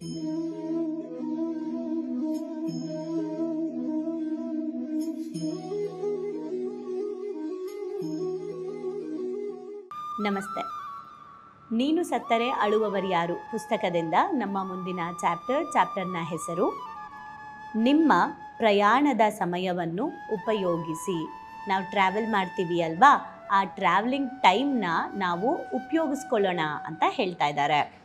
ನಮಸ್ತೆ. ನೀನು ಸತ್ತರೆ ಅಳುವವರ್ಯಾರು ಪುಸ್ತಕದಿಂದ ನಮ್ಮ ಮುಂದಿನ ಚಾಪ್ಟರ್, ಚಾಪ್ಟರ್ನ ಹೆಸರು, ನಿಮ್ಮ ಪ್ರಯಾಣದ ಸಮಯವನ್ನು ಉಪಯೋಗಿಸಿ. ನಾವು ಟ್ರಾವೆಲ್ ಮಾಡ್ತೀವಿ ಅಲ್ವಾ? ಆ ಟ್ರಾವೆಲಿಂಗ್ ಟೈಮ್ನ ನಾವು ಉಪಯೋಗಿಸ್ಕೊಳ್ಳೋಣ ಅಂತ ಹೇಳ್ತಾ ಇದ್ದಾರೆ.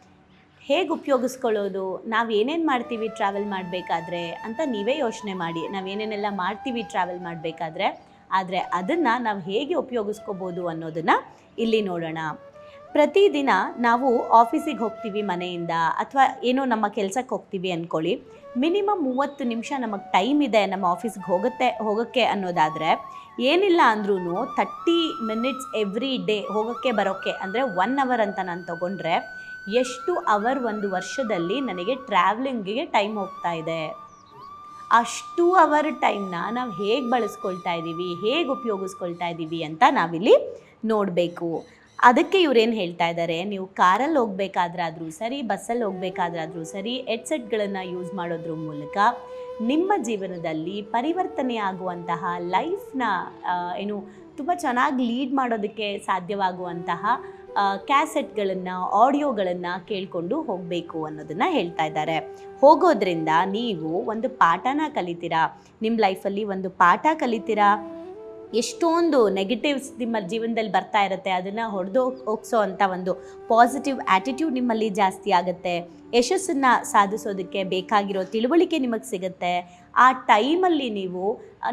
ಹೇಗೆ ಉಪಯೋಗಿಸ್ಕೊಳ್ಳೋದು? ನಾವು ಏನೇನು ಮಾಡ್ತೀವಿ ಟ್ರಾವೆಲ್ ಮಾಡಬೇಕಾದ್ರೆ ಅಂತ ನೀವೇ ಯೋಚನೆ ಮಾಡಿ. ನಾವು ಏನೇನೆಲ್ಲ ಮಾಡ್ತೀವಿ ಟ್ರಾವೆಲ್ ಮಾಡಬೇಕಾದ್ರೆ. ಆದರೆ ಅದನ್ನು ನಾವು ಹೇಗೆ ಉಪಯೋಗಿಸ್ಕೋಬೋದು ಅನ್ನೋದನ್ನು ಇಲ್ಲಿ ನೋಡೋಣ. ಪ್ರತಿದಿನ ನಾವು ಆಫೀಸಿಗೆ ಹೋಗ್ತೀವಿ ಮನೆಯಿಂದ ಅಥವಾ ಏನೋ ನಮ್ಮ ಕೆಲಸಕ್ಕೆ ಹೋಗ್ತೀವಿ ಅಂದ್ಕೊಳ್ಳಿ ಮಿನಿಮಮ್ ಮೂವತ್ತು ನಿಮಿಷ ನಮಗೆ ಟೈಮ್ ಇದೆ ನಮ್ಮ ಆಫೀಸ್ಗೆ ಹೋಗುತ್ತೆ, ಹೋಗೋಕ್ಕೆ ಅನ್ನೋದಾದರೆ ಏನಿಲ್ಲ ಅಂದ್ರೂ ತರ್ಟಿ ಮಿನಿಟ್ಸ್ ಎವ್ರಿ ಡೇ ಹೋಗೋಕ್ಕೆ ಬರೋಕ್ಕೆ ಅಂದರೆ ಒನ್ ಅವರ್ ಅಂತ ನಾನು ತೊಗೊಂಡ್ರೆ ಎಷ್ಟು ಅವರ್ ಒಂದು ವರ್ಷದಲ್ಲಿ ನನಗೆ ಟ್ರಾವ್ಲಿಂಗಿಗೆ ಟೈಮ್ ಹೋಗ್ತಾ ಇದೆ? ಅಷ್ಟು ಅವರ್ ಟೈಮ್ನ ನಾವು ಹೇಗೆ ಬಳಸ್ಕೊಳ್ತಾ ಇದ್ದೀವಿ ಹೇಗೆ ಉಪಯೋಗಿಸ್ಕೊಳ್ತಾ ಇದ್ದೀವಿ ಅಂತ ನಾವಿಲ್ಲಿ ನೋಡಬೇಕು. ಅದಕ್ಕೆ ಇವರೇನು ಹೇಳ್ತಾ ಇದ್ದಾರೆ ನೀವು ಕಾರಲ್ಲಿ ಹೋಗ್ಬೇಕಾದ್ರಾದ್ರೂ ಸರಿ, ಬಸ್ಸಲ್ಲಿ ಹೋಗ್ಬೇಕಾದ್ರಾದ್ರೂ ಸರಿ, ಹೆಡ್ಸೆಟ್ಗಳನ್ನು ಯೂಸ್ ಮಾಡೋದ್ರ ಮೂಲಕ ನಿಮ್ಮ ಜೀವನದಲ್ಲಿ ಪರಿವರ್ತನೆ ಆಗುವಂತಹ ಲೈಫ್ನ ಏನು, ತುಂಬ ಚೆನ್ನಾಗಿ ಲೀಡ್ ಮಾಡೋದಕ್ಕೆ ಸಾಧ್ಯವಾಗುವಂತಹ ಕ್ಯಾಸೆಟ್ಗಳನ್ನು, ಆಡಿಯೋಗಳನ್ನು ಕೇಳಿಕೊಂಡು ಹೋಗಬೇಕು ಅನ್ನೋದನ್ನು ಹೇಳ್ತಾ ಇದ್ದಾರೆ. ಹೋಗೋದ್ರಿಂದ ನೀವು ಒಂದು ಪಾಠನ ಕಲಿತೀರಾ? ನಿಮ್ಮ ಲೈಫಲ್ಲಿ ಒಂದು ಪಾಠ ಕಲಿತೀರಾ? ಎಷ್ಟೊಂದು ನೆಗೆಟಿವ್ಸ್ ನಿಮ್ಮ ಜೀವನದಲ್ಲಿ ಬರ್ತಾ ಇರುತ್ತೆ, ಅದನ್ನು ಹೊಡೆದು ಹೋಗ್ಸೋ ಅಂಥ ಒಂದು ಪಾಸಿಟಿವ್ ಆ್ಯಟಿಟ್ಯೂಡ್ ನಿಮ್ಮಲ್ಲಿ ಜಾಸ್ತಿ ಆಗುತ್ತೆ. ಯಶಸ್ಸನ್ನು ಸಾಧಿಸೋದಕ್ಕೆ ಬೇಕಾಗಿರೋ ತಿಳುವಳಿಕೆ ನಿಮಗೆ ಸಿಗುತ್ತೆ. ಆ ಟೈಮಲ್ಲಿ ನೀವು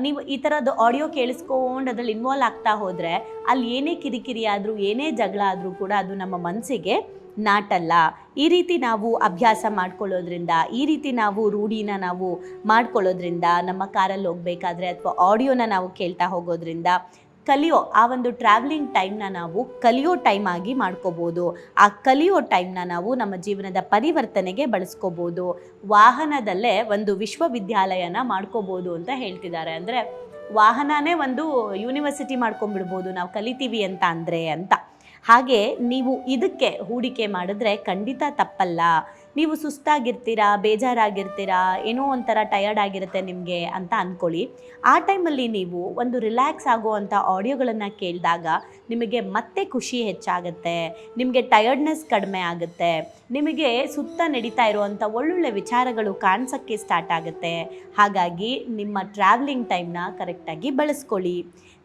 ನೀವು ಈ ಥರದ್ದು ಆಡಿಯೋ ಕೇಳಿಸ್ಕೊಂಡು ಅದರಲ್ಲಿ ಇನ್ವಾಲ್ವ್ ಆಗ್ತಾ ಹೋದರೆ, ಅಲ್ಲಿ ಏನೇ ಕಿರಿಕಿರಿ ಆದರೂ, ಏನೇ ಜಗಳ ಆದರೂ ಕೂಡ ಅದು ನಮ್ಮ ಮನಸ್ಸಿಗೆ ನಾಟಲ್ಲ. ಈ ರೀತಿ ನಾವು ಅಭ್ಯಾಸ ಮಾಡ್ಕೊಳ್ಳೋದ್ರಿಂದ, ಈ ರೀತಿ ನಾವು ರೂಢಿನ ನಾವು ಮಾಡ್ಕೊಳ್ಳೋದ್ರಿಂದ, ನಮ್ಮ ಕಾರಲ್ಲಿ ಹೋಗಬೇಕಾದ್ರೆ ಅಥವಾ ಆಡಿಯೋನ ನಾವು ಕೇಳ್ತಾ ಹೋಗೋದ್ರಿಂದ ಕಲಿಯೋ ಆ ಒಂದು ಟ್ರಾವೆಲಿಂಗ್ ಟೈಮ್ನ ನಾವು ಕಲಿಯೋ ಟೈಮ್ ಆಗಿ ಮಾಡ್ಕೋಬೋದು. ಆ ಕಲಿಯೋ ಟೈಮ್ನ ನಾವು ನಮ್ಮ ಜೀವನದ ಪರಿವರ್ತನೆಗೆ ಬಳಸ್ಕೋಬೋದು. ವಾಹನದಲ್ಲೇ ಒಂದು ವಿಶ್ವವಿದ್ಯಾಲಯನ ಮಾಡ್ಕೋಬೋದು ಅಂತ ಹೇಳ್ತಿದ್ದಾರೆ. ಅಂದರೆ ವಾಹನನೇ ಒಂದು ಯೂನಿವರ್ಸಿಟಿ ಮಾಡ್ಕೊಂಡ್ಬಿಡ್ಬೋದು. ನಾವು ಕಲಿತೀವಿ ಅಂತ ಅಂದರೆ ಅಂತ. ಹಾಗೆ ನೀವು ಇದಕ್ಕೆ ಹೂಡಿಕೆ ಮಾಡಿದ್ರೆ ಖಂಡಿತ ತಪ್ಪಲ್ಲ. ನೀವು ಸುಸ್ತಾಗಿರ್ತೀರಾ, ಬೇಜಾರಾಗಿರ್ತೀರಾ, ಏನೋ ಒಂಥರ ಟಯರ್ಡ್ ಆಗಿರುತ್ತೆ ನಿಮಗೆ ಅಂತ ಅಂದ್ಕೊಳ್ಳಿ ಆ ಟೈಮಲ್ಲಿ ನೀವು ಒಂದು ರಿಲ್ಯಾಕ್ಸ್ ಆಗುವಂಥ ಆಡಿಯೋಗಳನ್ನು ಕೇಳಿದಾಗ ನಿಮಗೆ ಮತ್ತೆ ಖುಷಿ ಹೆಚ್ಚಾಗುತ್ತೆ, ನಿಮಗೆ ಟಯರ್ಡ್ನೆಸ್ ಕಡಿಮೆ ಆಗುತ್ತೆ, ನಿಮಗೆ ಸುತ್ತ ನಡೀತಾ ಇರುವಂಥ ಒಳ್ಳೊಳ್ಳೆ ವಿಚಾರಗಳು ಕಾಣಿಸೋಕ್ಕೆ ಸ್ಟಾರ್ಟ್ ಆಗುತ್ತೆ. ಹಾಗಾಗಿ ನಿಮ್ಮ ಟ್ರಾವೆಲಿಂಗ್ ಟೈಮ್ನ ಕರೆಕ್ಟಾಗಿ ಬಳಸ್ಕೊಳ್ಳಿ.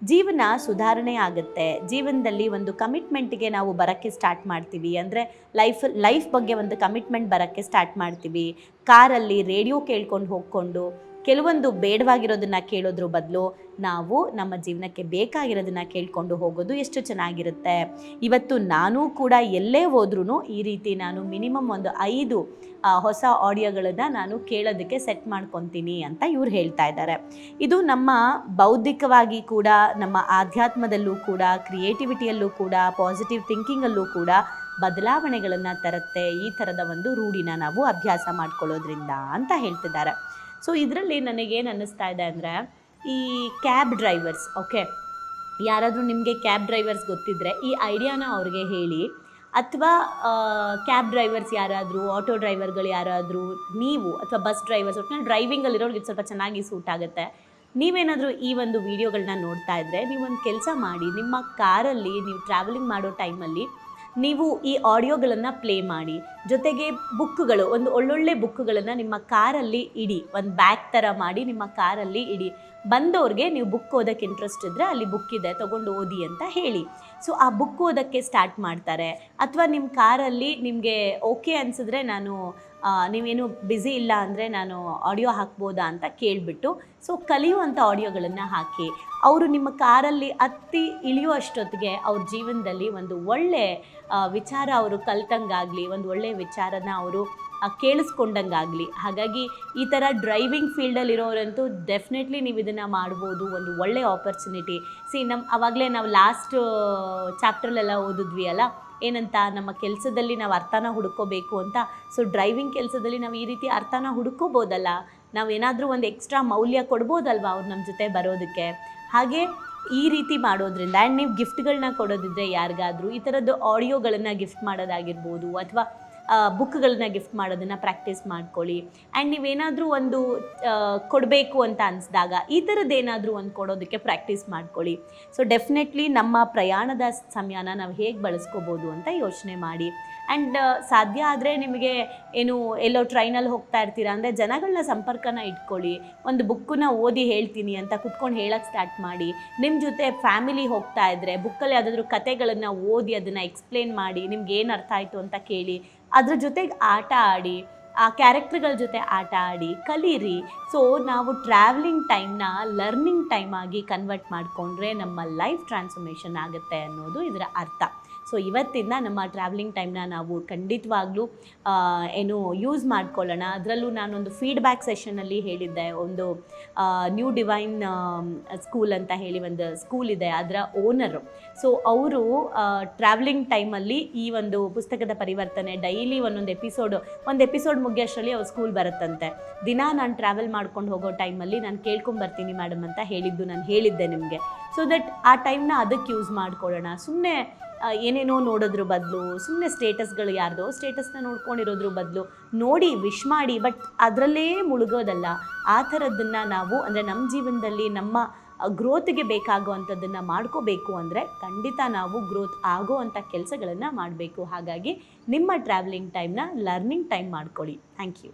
ಜೀವನ ಸುಧಾರಣೆ ಆಗುತ್ತೆ. ಜೀವನದಲ್ಲಿ ಒಂದು ಕಮಿಟ್ಮೆಂಟ್ಗೆ ನಾವು ಬರೋಕ್ಕೆ ಸ್ಟಾರ್ಟ್ ಮಾಡ್ತೀವಿ. ಅಂದರೆ ಲೈಫ್ ಲೈಫ್ ಬಗ್ಗೆ ಒಂದು ಕಮಿಟ್ಮೆಂಟ್ ಬರೋಕ್ಕೆ ಸ್ಟಾರ್ಟ್ ಮಾಡ್ತೀವಿ. ಕಾರಲ್ಲಿ ರೇಡಿಯೋ ಕೇಳ್ಕೊಂಡು ಹೋಗ್ಕೊಂಡು ಕೆಲವೊಂದು ಬೇಡವಾಗಿರೋದನ್ನ ಕೇಳೋದ್ರ ಬದಲು ನಾವು ನಮ್ಮ ಜೀವನಕ್ಕೆ ಬೇಕಾಗಿರೋದನ್ನ ಕೇಳ್ಕೊಂಡು ಹೋಗೋದು ಎಷ್ಟು ಚೆನ್ನಾಗಿರುತ್ತೆ. ಇವತ್ತು ನಾನು ಕೂಡ ಎಲ್ಲೇ ಹೋದ್ರೂ ಈ ರೀತಿ ನಾನು ಮಿನಿಮಮ್ ಒಂದು ಐದು ಹೊಸ ಆಡಿಯೋಗಳನ್ನು ನಾನು ಕೇಳೋದಕ್ಕೆ ಸೆಟ್ ಮಾಡ್ಕೊತೀನಿ ಅಂತ ಇವ್ರು ಹೇಳ್ತಾ ಇದ್ದಾರೆ. ಇದು ನಮ್ಮ ಬೌದ್ಧಿಕವಾಗಿ ಕೂಡ, ನಮ್ಮ ಆಧ್ಯಾತ್ಮದಲ್ಲೂ ಕೂಡ ಕ್ರಿಯೇಟಿವಿಟಿಯಲ್ಲೂ ಕೂಡ ಪಾಸಿಟಿವ್ ಥಿಂಕಿಂಗಲ್ಲೂ ಕೂಡ ಬದಲಾವಣೆಗಳನ್ನು ತರುತ್ತೆ ಈ ಥರದ ಒಂದು ರೂಢಿನ ನಾವು ಅಭ್ಯಾಸ ಮಾಡ್ಕೊಳ್ಳೋದ್ರಿಂದ ಅಂತ ಹೇಳ್ತಿದ್ದಾರೆ. ಸೊ ಇದರಲ್ಲಿ ನನಗೇನು ಅನ್ನಿಸ್ತಾ ಇದೆ ಅಂದರೆ, ಈ ಕ್ಯಾಬ್ ಡ್ರೈವರ್ಸ್ ಓಕೆ ಯಾರಾದರೂ ನಿಮಗೆ ಕ್ಯಾಬ್ ಡ್ರೈವರ್ಸ್ ಗೊತ್ತಿದ್ದರೆ ಈ ಐಡಿಯಾನ ಅವ್ರಿಗೆ ಹೇಳಿ. ಅಥವಾ ಕ್ಯಾಬ್ ಡ್ರೈವರ್ಸ್ ಯಾರಾದರೂ ಆಟೋ ಡ್ರೈವರ್ಗಳು ಯಾರಾದರೂ, ನೀವು, ಅಥವಾ ಬಸ್ ಡ್ರೈವರ್ಸ್ ಒಟ್ಟಿನಲ್ಲಿ ಡ್ರೈವಿಂಗಲ್ಲಿರೋರಿಗೆ ಸ್ವಲ್ಪ ಚೆನ್ನಾಗಿ ಸೂಟ್ ಆಗುತ್ತೆ. ನೀವೇನಾದರೂ ಈ ಒಂದು ವಿಡಿಯೋಗಳನ್ನ ನೋಡ್ತಾ ಇದ್ದರೆ ನೀವೊಂದು ಕೆಲಸ ಮಾಡಿ, ನಿಮ್ಮ ಕಾರಲ್ಲಿ ನೀವು ಟ್ರಾವೆಲಿಂಗ್ ಮಾಡೋ ಟೈಮಲ್ಲಿ ನೀವು ಈ ಆಡಿಯೋಗಳನ್ನು ಪ್ಲೇ ಮಾಡಿ. ಜೊತೆಗೆ ಬುಕ್ಗಳು ಒಂದು ಒಳ್ಳೊಳ್ಳೆ ಬುಕ್ಗಳನ್ನು ನಿಮ್ಮ ಕಾರಲ್ಲಿ ಇಡಿ. ಒಂದು ಬ್ಯಾಗ್ ಥರ ಮಾಡಿ ನಿಮ್ಮ ಕಾರಲ್ಲಿ ಇಡಿ. ಬಂದವ್ರಿಗೆ ನೀವು ಬುಕ್ ಓದೋಕ್ಕೆ ಇಂಟ್ರೆಸ್ಟ್ ಇದ್ದರೆ ಅಲ್ಲಿ ಬುಕ್ ಇದೆ, ತೊಗೊಂಡು ಓದಿ ಅಂತ ಹೇಳಿ. ಸೊ ಆ ಬುಕ್ ಓದೋಕ್ಕೆ ಸ್ಟಾರ್ಟ್ ಮಾಡ್ತಾರೆ. ಅಥವಾ ನಿಮ್ಮ ಕಾರಲ್ಲಿ ನಿಮಗೆ ಓಕೆ ಅನಿಸಿದ್ರೆ ನಾನು ನೀವೇನು ಬ್ಯುಸಿ ಇಲ್ಲ ಅಂದರೆ ನಾನು ಆಡಿಯೋ ಹಾಕ್ಬೋದಾ ಅಂತ ಕೇಳಿಬಿಟ್ಟು ಸೊ ಕಲಿಯುವಂಥ ಆಡಿಯೋಗಳನ್ನು ಹಾಕಿ, ಅವರು ನಿಮ್ಮ ಕಾರಲ್ಲಿ ಅತ್ತಿ ಇಳಿಯುವಷ್ಟೊತ್ತಿಗೆ ಅವ್ರ ಜೀವನದಲ್ಲಿ ಒಂದು ಒಳ್ಳೆ ವಿಚಾರ ಅವರು ಕಲ್ತಂಗಾಗಲಿ, ಒಂದು ಒಳ್ಳೆಯ ವಿಚಾರನ ಅವರು ಕೇಳಿಸ್ಕೊಂಡಂಗಾಗಲಿ. ಹಾಗಾಗಿ ಈ ಥರ ಡ್ರೈವಿಂಗ್ ಫೀಲ್ಡಲ್ಲಿರೋರಂತೂ ಡೆಫಿನೆಟ್ಲಿ ನೀವು ಇದನ್ನು ಮಾಡ್ಬೋದು, ಒಂದು ಒಳ್ಳೆ ಆಪರ್ಚುನಿಟಿ ಸಿ ನಮ್ಮ ಅವಾಗಲೇ ನಾವು ಲಾಸ್ಟ್ ಚಾಪ್ಟ್ರಲ್ಲೆಲ್ಲ ಓದಿದ್ವಿ ಅಲ್ಲ? ಏನಂತ ನಮ್ಮ ಕೆಲಸದಲ್ಲಿ ನಾವು ಅರ್ಥನ ಹುಡ್ಕೋಬೇಕು ಅಂತ. ಸೊ ಡ್ರೈವಿಂಗ್ ಕೆಲಸದಲ್ಲಿ ನಾವು ಈ ರೀತಿ ಅರ್ಥನ ಹುಡುಕೋಬೋದಲ್ಲ. ನಾವು ಏನಾದರೂ ಒಂದು ಎಕ್ಸ್ಟ್ರಾ ಮೌಲ್ಯ ಕೊಡ್ಬೋದಲ್ವ ಅವ್ರು ನಮ್ಮ ಜೊತೆ ಬರೋದಕ್ಕೆ? ಹಾಗೆ ಈ ರೀತಿ ಮಾಡೋದ್ರಿಂದ ಆ್ಯಂಡ್ ನೀವು ಗಿಫ್ಟ್ಗಳನ್ನ ಕೊಡೋದಿದ್ರೆ ಯಾರಿಗಾದರೂ, ಈ ಥರದ್ದು ಆಡಿಯೋಗಳನ್ನು ಗಿಫ್ಟ್ ಮಾಡೋದಾಗಿರ್ಬೋದು, ಅಥವಾ ಬುಕ್ಗಳನ್ನ ಗಿಫ್ಟ್ ಮಾಡೋದನ್ನು ಪ್ರಾಕ್ಟೀಸ್ ಮಾಡ್ಕೊಳ್ಳಿ. ಆ್ಯಂಡ್ ನೀವೇನಾದರೂ ಒಂದು ಕೊಡಬೇಕು ಅಂತ ಅನಿಸಿದಾಗ ಈ ಥರದ್ದು ಏನಾದರೂ ಒಂದು ಕೊಡೋದಕ್ಕೆ ಪ್ರಾಕ್ಟೀಸ್ ಮಾಡ್ಕೊಳ್ಳಿ. ಸೊ ಡೆಫಿನೆಟ್ಲಿ ನಮ್ಮ ಪ್ರಯಾಣದ ಸಮಯನ ನಾವು ಹೇಗೆ ಬಳಸ್ಕೋಬೋದು ಅಂತ ಯೋಚನೆ ಮಾಡಿ. ಆ್ಯಂಡ್ ಸಾಧ್ಯ ಆದರೆ ನಿಮಗೆ ಏನು ಎಲ್ಲೋ ಟ್ರೈನಲ್ಲಿ ಹೋಗ್ತಾ ಇರ್ತೀರಾ ಅಂದರೆ ಜನಗಳನ್ನ ಸಂಪರ್ಕನ ಇಟ್ಕೊಳ್ಳಿ. ಒಂದು ಬುಕ್ಕನ್ನ ಓದಿ ಹೇಳ್ತೀನಿ ಅಂತ ಕುತ್ಕೊಂಡು ಹೇಳಕ್ಕೆ ಸ್ಟಾರ್ಟ್ ಮಾಡಿ. ನಿಮ್ಮ ಜೊತೆ ಫ್ಯಾಮಿಲಿ ಹೋಗ್ತಾ ಇದ್ದರೆ ಬುಕ್ಕಲ್ಲಿ ಯಾವುದಾದ್ರೂ ಕತೆಗಳನ್ನು ಓದಿ ಅದನ್ನು ಎಕ್ಸ್ಪ್ಲೇನ್ ಮಾಡಿ. ನಿಮ್ಗೆ ಏನು ಅರ್ಥ ಆಯಿತು ಅಂತ ಕೇಳಿ. ಅದ್ರ ಜೊತೆಗೆ ಆಟ ಆಡಿ, ಆ ಕ್ಯಾರೆಕ್ಟರ್ಗಳ ಜೊತೆ ಆಟ ಆಡಿ ಕಲೀರಿ. ಸೊ ನಾವು ಟ್ರಾವೆಲಿಂಗ್ ಟೈಮ್ನ ಲರ್ನಿಂಗ್ ಟೈಮ್ ಆಗಿ ಕನ್ವರ್ಟ್ ಮಾಡಿಕೊಂಡ್ರೆ ನಮ್ಮ ಲೈಫ್ ಟ್ರಾನ್ಸ್ಫರ್ಮೇಷನ್ ಆಗುತ್ತೆ ಅನ್ನೋದು ಇದರ ಅರ್ಥ. ಸೊ ಇವತ್ತಿಂದ ನಮ್ಮ ಟ್ರಾವೆಲಿಂಗ್ ಟೈಮ್ನ ನಾವು ಖಂಡಿತವಾಗ್ಲೂ ಏನು ಯೂಸ್ ಮಾಡ್ಕೊಳ್ಳೋಣ. ಅದರಲ್ಲೂ ನಾನೊಂದು ಫೀಡ್ಬ್ಯಾಕ್ ಸೆಷನಲ್ಲಿ ಹೇಳಿದ್ದೆ. ಒಂದು ನ್ಯೂ ಡಿವೈನ್ ಸ್ಕೂಲ್ ಅಂತ ಹೇಳಿ ಒಂದು ಸ್ಕೂಲ್ ಇದೆ ಅದರ ಓನರು ಸೊ ಅವರು ಟ್ರಾವೆಲಿಂಗ್ ಟೈಮಲ್ಲಿ ಈ ಒಂದು ಪುಸ್ತಕದ ಪರಿವರ್ತನೆ ಡೈಲಿ ಒಂದೊಂದು ಎಪಿಸೋಡು ಒಂದು ಎಪಿಸೋಡ್ ಮುಗಿಯೋಷ್ಟರಲ್ಲಿ ಅವ್ರ ಸ್ಕೂಲ್ ಬರುತ್ತಂತೆ. ದಿನ ನಾನು ಟ್ರಾವೆಲ್ ಮಾಡ್ಕೊಂಡು ಹೋಗೋ ಟೈಮಲ್ಲಿ ನಾನು ಕೇಳ್ಕೊಂಬರ್ತೀನಿ ಮೇಡಮ್ ಅಂತ ಹೇಳಿದ್ದು ನಾನು ಹೇಳಿದ್ದೆ ನಿಮಗೆ. ಸೊ ದಟ್ ಆ ಟೈಮ್ನ ಅದಕ್ಕೆ ಯೂಸ್ ಮಾಡ್ಕೊಳ್ಳೋಣ. ಸುಮ್ಮನೆ ಏನೇನೋ ನೋಡೋದ್ರ ಬದಲು ಸುಮ್ಮನೆ ಸ್ಟೇಟಸ್ಗಳು ಯಾರ್ದೋ ಸ್ಟೇಟಸ್ನ ನೋಡ್ಕೊಂಡಿರೋದ್ರ ಬದಲು ನೋಡಿ ವಿಶ್ ಮಾಡಿ, ಬಟ್ ಅದರಲ್ಲೇ ಮುಳುಗೋದಲ್ಲ. ಆ ಥರದ್ದನ್ನು ನಾವು ಅಂದರೆ ನಮ್ಮ ಜೀವನದಲ್ಲಿ ನಮ್ಮ ಗ್ರೋತ್ಗೆ ಬೇಕಾಗುವಂಥದ್ದನ್ನು ಮಾಡ್ಕೋಬೇಕು ಅಂದರೆ ಖಂಡಿತ ನಾವು ಗ್ರೋತ್ ಆಗೋ ಅಂಥ ಕೆಲಸಗಳನ್ನು ಮಾಡಬೇಕು. ಹಾಗಾಗಿ ನಿಮ್ಮ ಟ್ರಾವೆಲಿಂಗ್ ಟೈಮ್ನ ಲರ್ನಿಂಗ್ ಟೈಮ್ ಮಾಡ್ಕೊಳ್ಳಿ. Thank you.